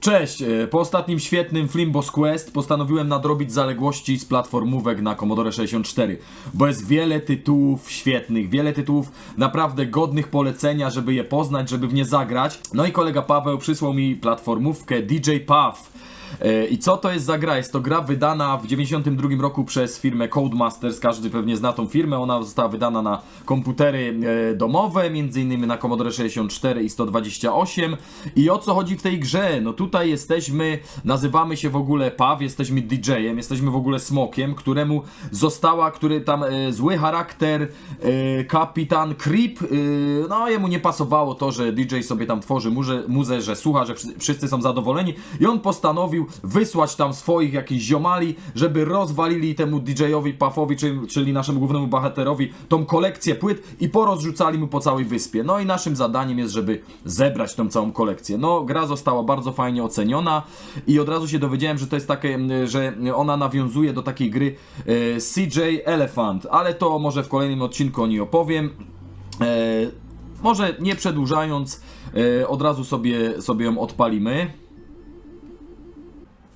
Cześć! e, Po ostatnim świetnym Flimbos Quest postanowiłem nadrobić zaległości z platformówek na Commodore 64, bo jest wiele tytułów świetnych, wiele tytułów naprawdę godnych polecenia, żeby je poznać, żeby w nie zagrać. No i kolega Paweł przysłał mi platformówkę DJ Puff. E, I co to jest za gra? Jest to gra wydana w 92 roku przez firmę Codemasters. Każdy pewnie zna tą firmę. Ona została wydana na komputery e, domowe, m.in. na Commodore 64 i 128. I o co chodzi w tej grze? No tutaj jesteśmy, nazywamy się w ogóle Paw, jesteśmy DJ-em, jesteśmy w ogóle smokiem, któremu została, który tam e, zły charakter, e, kapitan Creep. E, no jemu nie pasowało to, że DJ sobie tam tworzy muzę, muzę że słucha, że wszyscy- wszyscy są zadowoleni i on postanowił wysłać tam swoich jakichś ziomali, żeby rozwalili temu DJ-owi czyli, czyli naszemu głównemu bohaterowi, tą kolekcję płyt i porozrzucali mu po całej wyspie. No i naszym zadaniem jest, żeby zebrać tą całą kolekcję. No, gra została bardzo fajnie oceniona i od razu się dowiedziałem, że to jest takie, że ona nawiązuje do takiej gry e, CJ Elephant, ale to może w kolejnym odcinku o niej opowiem. E, może nie przedłużając, e, od razu sobie, sobie ją odpalimy.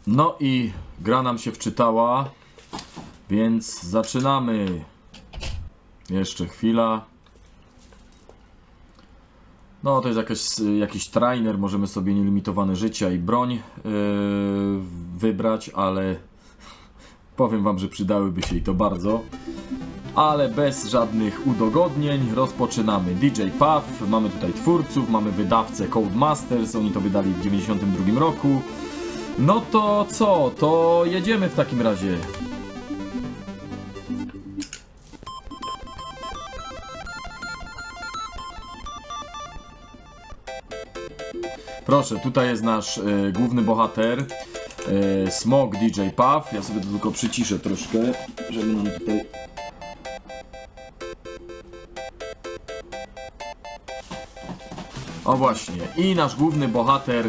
No i gra nam się wczytała, więc zaczynamy. Jeszcze chwila. No to jest jakiś trainer, możemy sobie nielimitowane życia i broń yy, wybrać, ale powiem wam, że przydałyby się i to bardzo. Ale bez żadnych udogodnień rozpoczynamy DJ Puff, mamy tutaj twórców, mamy wydawcę Codemasters, oni to wydali w 92 roku. No to co? To jedziemy w takim razie. Proszę, tutaj jest nasz e, główny bohater. E, Smog DJ Puff. Ja sobie to tylko przyciszę troszkę, żeby nam tutaj. O właśnie, i nasz główny bohater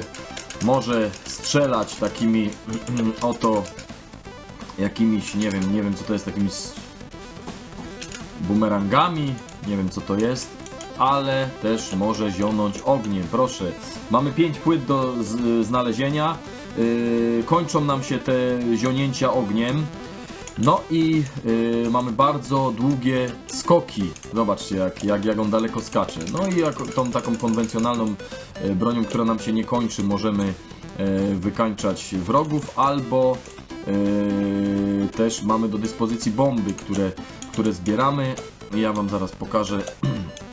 może strzelać takimi oto jakimiś, nie wiem, nie wiem co to jest, takimi bumerangami, nie wiem co to jest, ale też może zionąć ogniem, proszę. Mamy 5 płyt do znalezienia, yy, kończą nam się te zionięcia ogniem. No i yy, mamy bardzo długie skoki. Zobaczcie, jak, jak, jak on daleko skacze. No i jak tą taką konwencjonalną yy, bronią, która nam się nie kończy, możemy yy, wykańczać wrogów, albo yy, też mamy do dyspozycji bomby, które, które zbieramy. Ja Wam zaraz pokażę,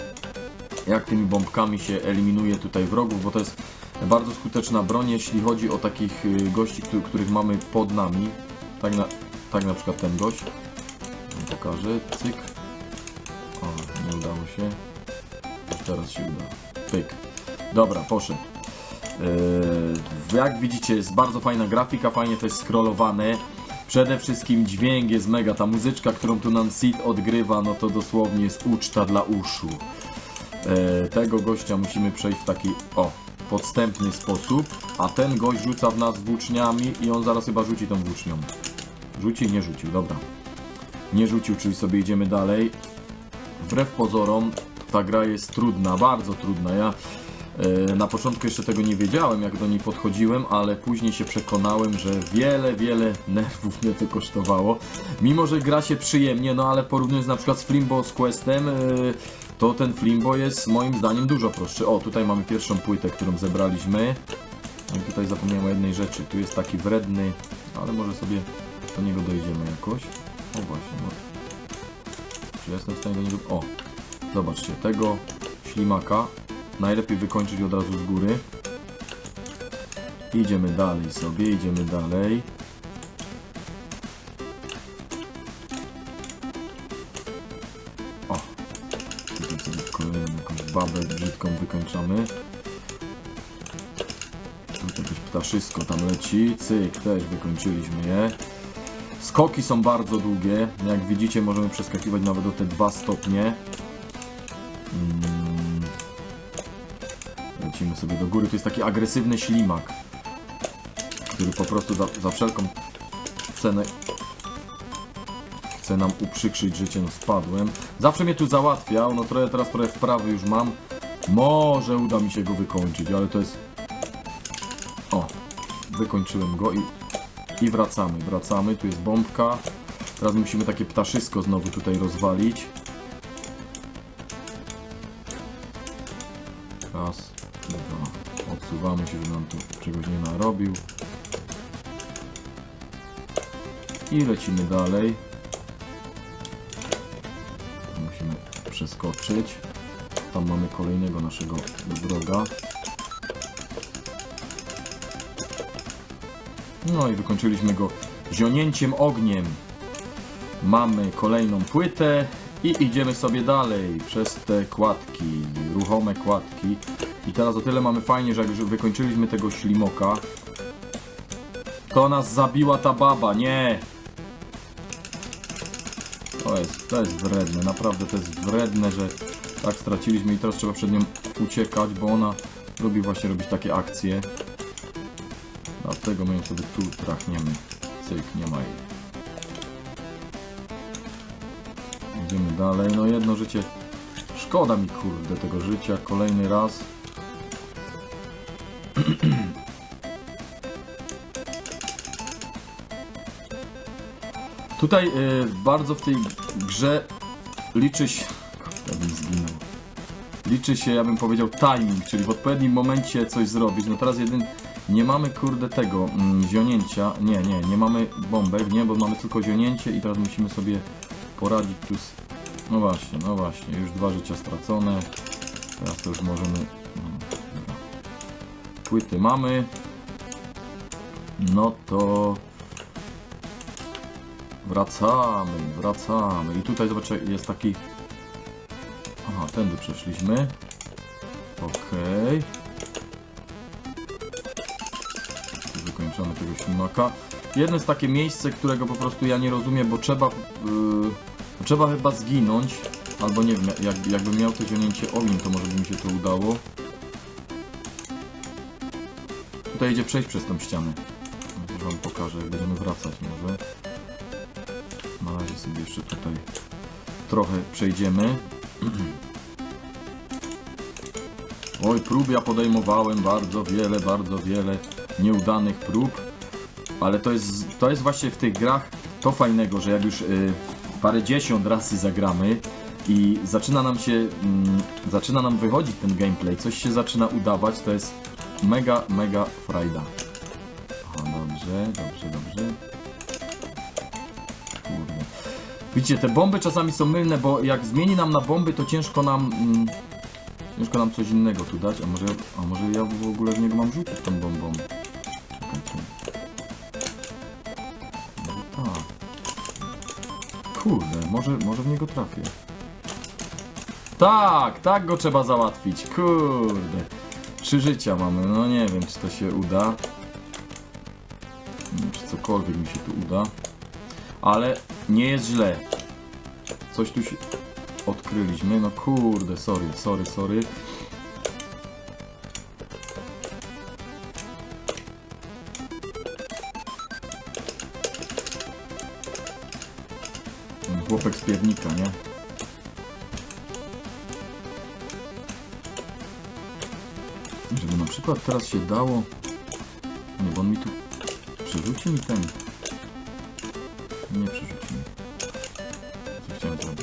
jak tymi bombkami się eliminuje tutaj wrogów, bo to jest bardzo skuteczna broń, jeśli chodzi o takich yy, gości, któ- których mamy pod nami. Tak na, tak na przykład ten gość. Pokażę, cyk. O, nie udało się. Teraz się uda. Pyk. Dobra, poszedł. Yy, jak widzicie, jest bardzo fajna grafika, fajnie to jest scrollowane. Przede wszystkim dźwięk jest mega. Ta muzyczka, którą tu nam Sid odgrywa, no to dosłownie jest uczta dla uszu. E, tego gościa musimy przejść w taki, o, podstępny sposób, a ten gość rzuca w nas włóczniami i on zaraz chyba rzuci tą włócznią. Rzucił, nie rzucił, dobra. Nie rzucił, czyli sobie idziemy dalej. Wbrew pozorom, ta gra jest trudna, bardzo trudna. Ja e, na początku jeszcze tego nie wiedziałem, jak do niej podchodziłem, ale później się przekonałem, że wiele, wiele nerwów mnie to kosztowało. Mimo, że gra się przyjemnie, no ale porównując na przykład z Flimbo z Questem, e, to ten Flimbo jest moim zdaniem dużo prostszy. O, tutaj mamy pierwszą płytę, którą zebraliśmy. No i tutaj zapomniałem o jednej rzeczy. Tu jest taki wredny, ale może sobie do niego dojdziemy jakoś. O właśnie, no. Czy jestem w stanie do niego... O! Zobaczcie, tego ślimaka najlepiej wykończyć od razu z góry. Idziemy dalej sobie, idziemy dalej. O! Tutaj sobie kolejną jakąś babę brzydką wykończamy. Jakieś ptaszysko tam leci. Cyk, też wykończyliśmy je. Skoki są bardzo długie. Jak widzicie, możemy przeskakiwać nawet o te 2 stopnie. Mm. Lecimy sobie do góry. To jest taki agresywny ślimak, który po prostu za, za wszelką cenę chce nam uprzykrzyć życie. No spadłem. Zawsze mnie tu załatwiał. No trochę teraz trochę wprawy już mam. Może uda mi się go wykończyć, ale to jest... O, wykończyłem go i, i wracamy, wracamy, tu jest bombka. Teraz musimy takie ptaszysko znowu tutaj rozwalić. Raz, dwa, odsuwamy się, żeby nam tu czegoś nie narobił. I lecimy dalej. Musimy przeskoczyć. Tam mamy kolejnego naszego wroga. No i wykończyliśmy go zionięciem ogniem. Mamy kolejną płytę i idziemy sobie dalej przez te kładki, ruchome kładki. I teraz o tyle mamy fajnie, że jak już wykończyliśmy tego ślimoka, to nas zabiła ta baba, nie! To jest, to jest wredne, naprawdę to jest wredne, że tak straciliśmy i teraz trzeba przed nią uciekać, bo ona lubi właśnie robić takie akcje. Dlatego my ją sobie tu trachniemy. Cyk, nie ma jej. Idziemy dalej. No jedno życie. Szkoda mi kurde tego życia. Kolejny raz. Tutaj y, bardzo w tej grze liczy się... Ja bym zginął. Liczy się, ja bym powiedział, timing, czyli w odpowiednim momencie coś zrobić. No teraz jeden... Nie mamy kurde tego mm, zionięcia. Nie, nie, nie mamy bombek, nie, bo mamy tylko zionięcie i teraz musimy sobie poradzić tu z... No właśnie, no właśnie, już dwa życia stracone. Teraz to już możemy... No, dobra. Płyty mamy. No to... Wracamy, wracamy. I tutaj zobaczcie, jest taki... Aha, tędy przeszliśmy. Okej. Tu Wykończamy tego ślimaka. Jedno jest takie miejsce, którego po prostu ja nie rozumiem, bo trzeba... Yy, trzeba chyba zginąć. Albo nie wiem, jak, jakbym miał to zionięcie ogniem, to może by mi się to udało. Tutaj idzie przejść przez tą ścianę. Już wam pokażę, jak będziemy wracać może. Na razie sobie jeszcze tutaj trochę przejdziemy. Oj, prób ja podejmowałem bardzo wiele, bardzo wiele nieudanych prób. Ale to jest, to jest właśnie w tych grach to fajnego, że jak już y, parę dziesiąt razy zagramy i zaczyna nam się, mm, zaczyna nam wychodzić ten gameplay, coś się zaczyna udawać, to jest mega, mega frajda. Aha, dobrze, dobrze, dobrze. Kurde. Widzicie, te bomby czasami są mylne, bo jak zmieni nam na bomby, to ciężko nam... Mm, ciężko nam coś innego tu dać. A może, a może ja w ogóle w niego mam rzucić tą bombą? Kurde, może, może w niego trafię. Tak, tak go trzeba załatwić. Kurde. Trzy życia mamy. No nie wiem, czy to się uda. Nie wiem, czy cokolwiek mi się tu uda. Ale nie jest źle. Coś tu się odkryliśmy. No kurde, sorry, sorry, sorry. Chłopek z piernika, nie? Żeby na przykład teraz się dało... Nie, bo on mi tu... Przerzuci mi ten... Nie przerzuci mi. Co chciałem?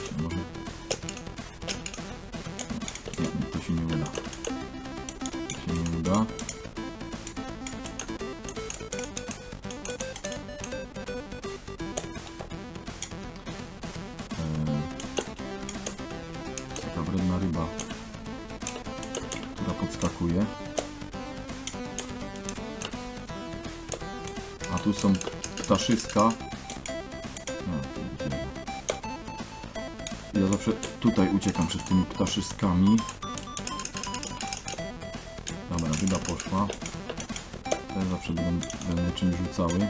Widzimy. Ja zawsze tutaj uciekam przed tymi ptaszyskami. Dobra, ryba poszła. Te zawsze będą, będą czymś rzucały.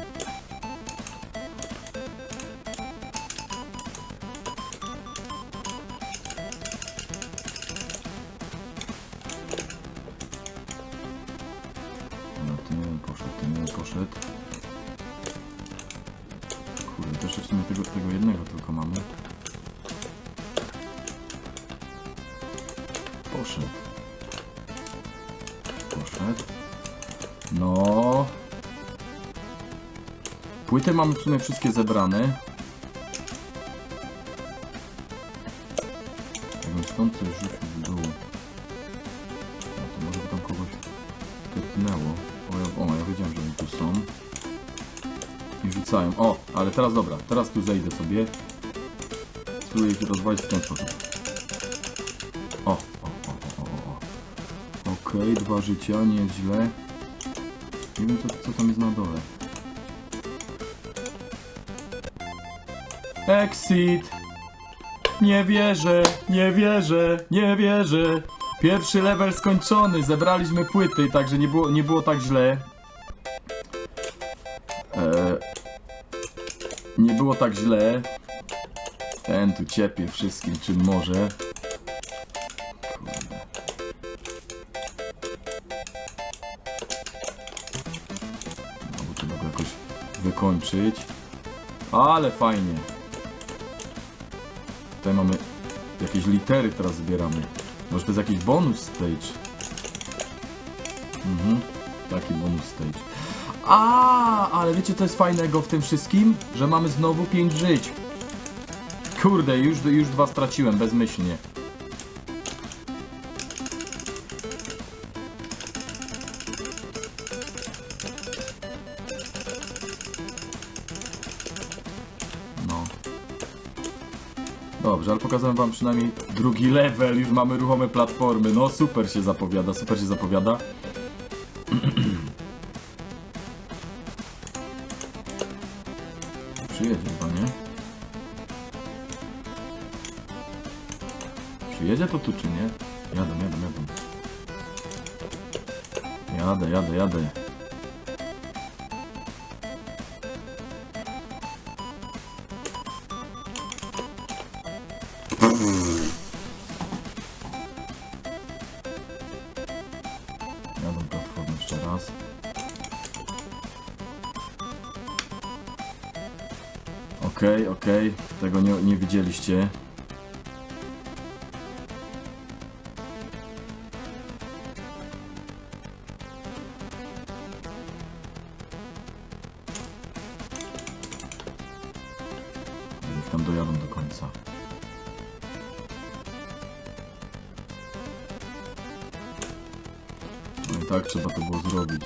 Płyty mamy w sumie wszystkie zebrane. Jakbym stąd coś rzucił w dół. No to może by tam kogoś typnęło. O, ja, o, ja wiedziałem, że oni tu są. I rzucają. O, ale teraz dobra, teraz tu zejdę sobie. Spróbuję ich rozwalić w ten sposób. O, o, o, o, o, o. Okej, dwa życia, nieźle. Nie wiem co, co tam jest na dole. Exit! Nie wierzę, nie wierzę, nie wierzę. Pierwszy level skończony, zebraliśmy płyty, także nie było, nie było tak źle. Eee, nie było tak źle. Ten tu ciepie wszystkim czym może. Kurde. Jakoś wykończyć. Ale fajnie. Tutaj mamy jakieś litery teraz zbieramy. Może to jest jakiś bonus stage. Mhm, taki bonus stage. A, ale wiecie co jest fajnego w tym wszystkim? Że mamy znowu 5 żyć. Kurde, już, już dwa straciłem bezmyślnie. Pokazałem wam przynajmniej drugi level, już mamy ruchome platformy. No super się zapowiada, super się zapowiada. Przyjedzie chyba, nie? Przyjedzie to tu czy nie? Jadę, jadę. Jadę, jadę, jadę. Jadę Tego nie, widzieliście. Niech tam dojadą do końca. No i tak trzeba to było zrobić.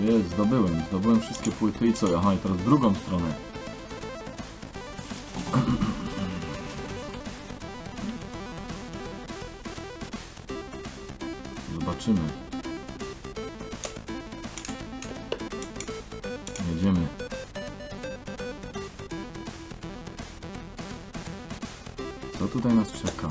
Jest, zdobyłem, zdobyłem wszystkie płyty i co? Aha, i teraz drugą stronę. Jedziemy. Co tutaj nas czeka?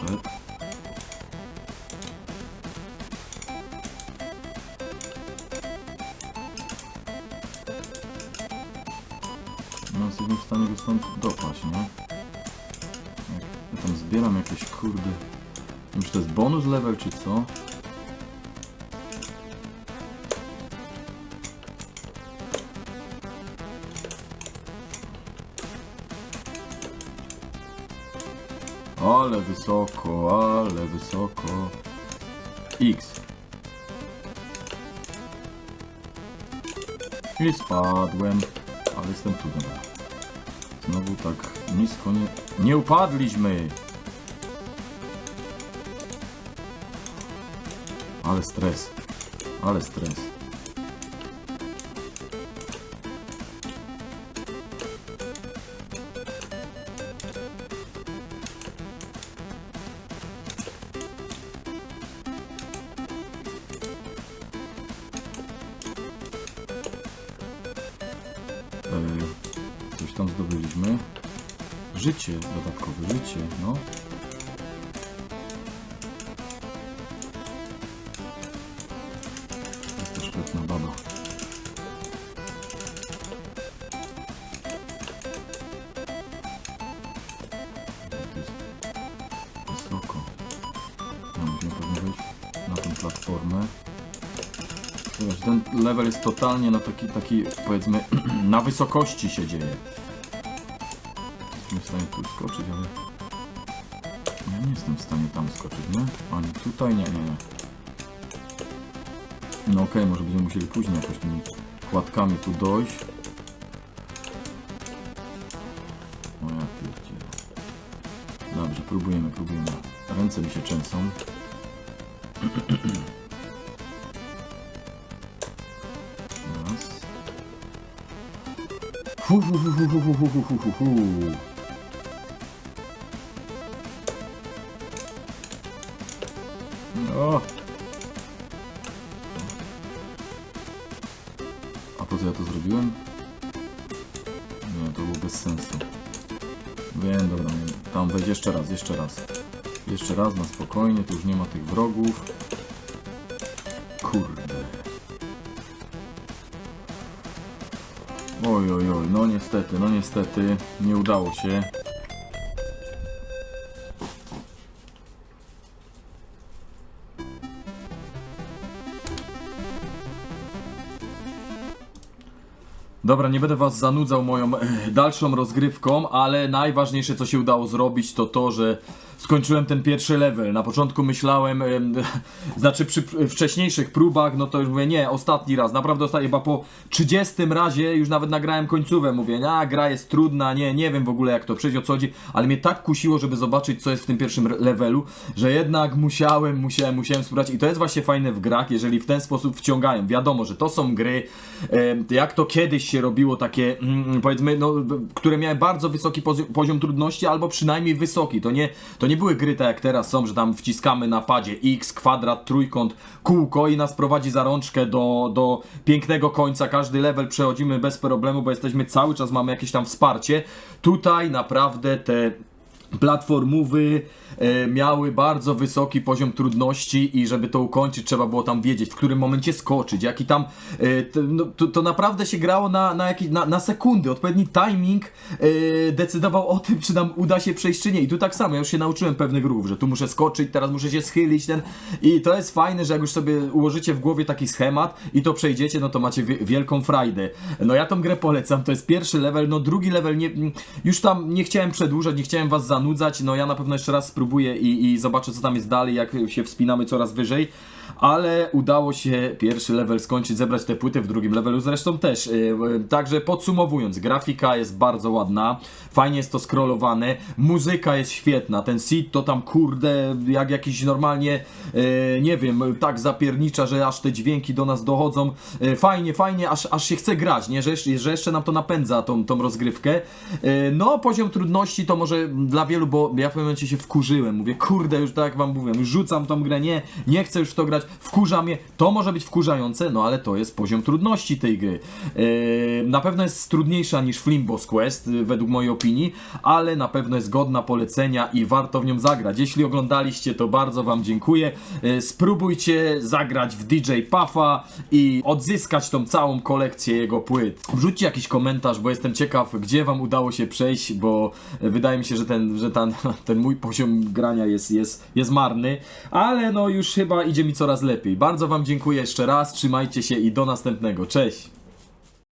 Poszedł. No, jesteśmy w stanie go stąd dopaść, nie? Ja tam zbieram jakieś kurde... Nie wiem, czy to jest bonus level, czy co? Ale wysoko, ale wysoko. X. I spadłem. Ale jestem tu, dobra. Znowu tak nisko nie... Nie upadliśmy! Ale stres. Ale stres. Życie, dodatkowe życie, no. Jest też pewna wysoko. No, musimy. Ten level jest totalnie na taki, taki powiedzmy, na wysokości się dzieje. Stanie tu skoczyć, ale... Ja nie jestem w stanie tam skoczyć, nie? Ani tutaj, nie, nie, nie. No okej, może będziemy musieli później jakoś tymi kładkami tu dojść. O ja pierdzielę. Dobrze, próbujemy, próbujemy. Ręce mi się trzęsą. Raz. Hu, hu, hu, hu, hu, hu, hu, hu, Nie, to było bez sensu. Wiem, dobra, nie. tam weź jeszcze raz, jeszcze raz. Jeszcze raz, na spokojnie, tu już nie ma tych wrogów. Kurde. Oj, oj, oj, no niestety, no niestety, nie udało się. Dobra, nie będę was zanudzał moją dalszą rozgrywką, ale najważniejsze co się udało zrobić to to, że skończyłem ten pierwszy level. Na początku myślałem, em, znaczy przy pr- wcześniejszych próbach, no to już mówię, nie, ostatni raz, naprawdę ostatni, chyba po 30 razie już nawet nagrałem końcówę, mówię, a gra jest trudna, nie, nie wiem w ogóle jak to przejść, o co chodzi, ale mnie tak kusiło, żeby zobaczyć co jest w tym pierwszym levelu, że jednak musiałem, musiałem, musiałem spróbować i to jest właśnie fajne w grach, jeżeli w ten sposób wciągają. Wiadomo, że to są gry, jak to kiedyś się robiło, takie mm, powiedzmy, no, które miały bardzo wysoki pozi- poziom trudności, albo przynajmniej wysoki. To nie, to nie były gry tak jak teraz są, że tam wciskamy na padzie X, kwadrat, trójkąt, kółko i nas prowadzi za rączkę do, do pięknego końca. Każdy level przechodzimy bez problemu, bo jesteśmy cały czas, mamy jakieś tam wsparcie. Tutaj naprawdę te platformowy e, miały bardzo wysoki poziom trudności i żeby to ukończyć trzeba było tam wiedzieć, w którym momencie skoczyć, jaki tam e, to, no, to, to naprawdę się grało na, na, na, na sekundy, odpowiedni timing e, decydował o tym, czy nam uda się przejść, czy nie i tu tak samo, ja już się nauczyłem pewnych ruchów, że tu muszę skoczyć, teraz muszę się schylić, ten i to jest fajne, że jak już sobie ułożycie w głowie taki schemat i to przejdziecie, no to macie wie, wielką frajdę. No ja tą grę polecam, to jest pierwszy level, no drugi level nie, już tam nie chciałem przedłużać, nie chciałem was zanudzać, no ja na pewno jeszcze raz spróbuję i, i zobaczę co tam jest dalej, jak się wspinamy coraz wyżej, ale udało się pierwszy level skończyć, zebrać te płyty w drugim levelu zresztą też. Yy, yy, Także podsumowując, grafika jest bardzo ładna, fajnie jest to scrollowane, muzyka jest świetna, ten seed to tam kurde jak jakiś normalnie, yy, nie wiem, tak zapiernicza, że aż te dźwięki do nas dochodzą. Fajnie, fajnie, aż, aż się chce grać, nie? Że, że jeszcze nam to napędza tą, tą rozgrywkę. No, poziom trudności to może dla wielu, bo ja w pewnym momencie się wkurzyłem. Mówię, kurde, już tak jak wam mówiłem, rzucam tą grę, nie, nie chcę już w to grać, wkurza mnie. To może być wkurzające, no ale to jest poziom trudności tej gry. Yy, na pewno jest trudniejsza niż Flimbos Quest, yy, według mojej opinii, ale na pewno jest godna polecenia i warto w nią zagrać. Jeśli oglądaliście, to bardzo wam dziękuję. Yy, spróbujcie zagrać w DJ Puffa i odzyskać tą całą kolekcję jego płyt. Wrzućcie jakiś komentarz, bo jestem ciekaw, gdzie wam udało się przejść, bo wydaje mi się, że ten, że ten, ten mój poziom grania jest, jest, jest marny, ale no już chyba idzie mi coraz lepiej. Bardzo wam dziękuję jeszcze raz, trzymajcie się i do następnego. Cześć!